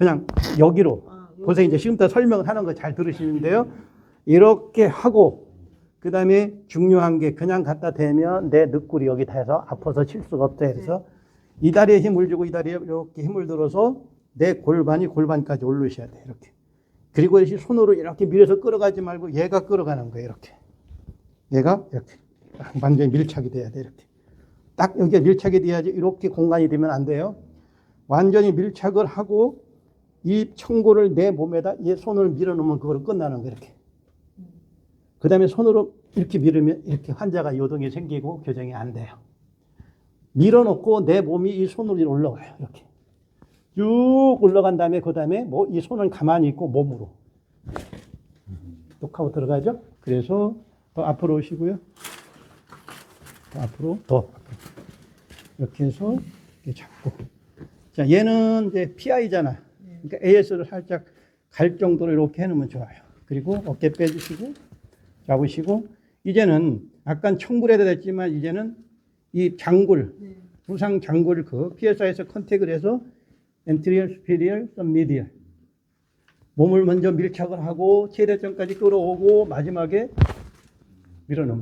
그냥 여기로. 아, 보세요. 이제 지금부터 설명을 하는 거 잘 들으시는데요. 이렇게 하고, 그 다음에 중요한 게 그냥 갖다 대면 내 늑골이 여기 닿아서 아파서 칠 수가 없다. 그래서 이 다리에 힘을 주고 이 다리에 이렇게 힘을 들어서 내 골반이 골반까지 올르셔야 돼. 이렇게. 그리고 이 손으로 이렇게 밀어서 끌어가지 말고 얘가 끌어가는 거예요. 이렇게. 얘가 이렇게. 완전히 밀착이 돼야 돼. 이렇게. 딱 여기에 밀착이 돼야지 이렇게 공간이 되면 안 돼요. 완전히 밀착을 하고 이 청골을 내 몸에다 이 손을 밀어 놓으면 그거로 끝나는 거예요. 이렇게. 그 다음에 손으로 이렇게 밀으면 이렇게 환자가 요동이 생기고 교정이 안 돼요. 밀어 놓고 내 몸이 이 손으로 올라가요. 이렇게. 쭉 올라간 다음에 그 다음에 뭐 이 손을 가만히 있고 몸으로. 똑하고 들어가죠? 그래서 더 앞으로 오시고요. 더 앞으로, 더. 이렇게 해서 이렇게 잡고. 자, 얘는 이제 PI잖아. 그러니까 AS를 살짝 갈 정도로 이렇게 해놓으면 좋아요. 그리고 어깨 빼주시고, 잡으시고, 이제는 아까 청굴에다 됐지만 이제는 이 장굴, 네. 부상 장굴 그 PSI에서 컨택을 해서 anterior, superior, submedial. 몸을 먼저 밀착을 하고 최대점까지 끌어오고 마지막에 밀어넣는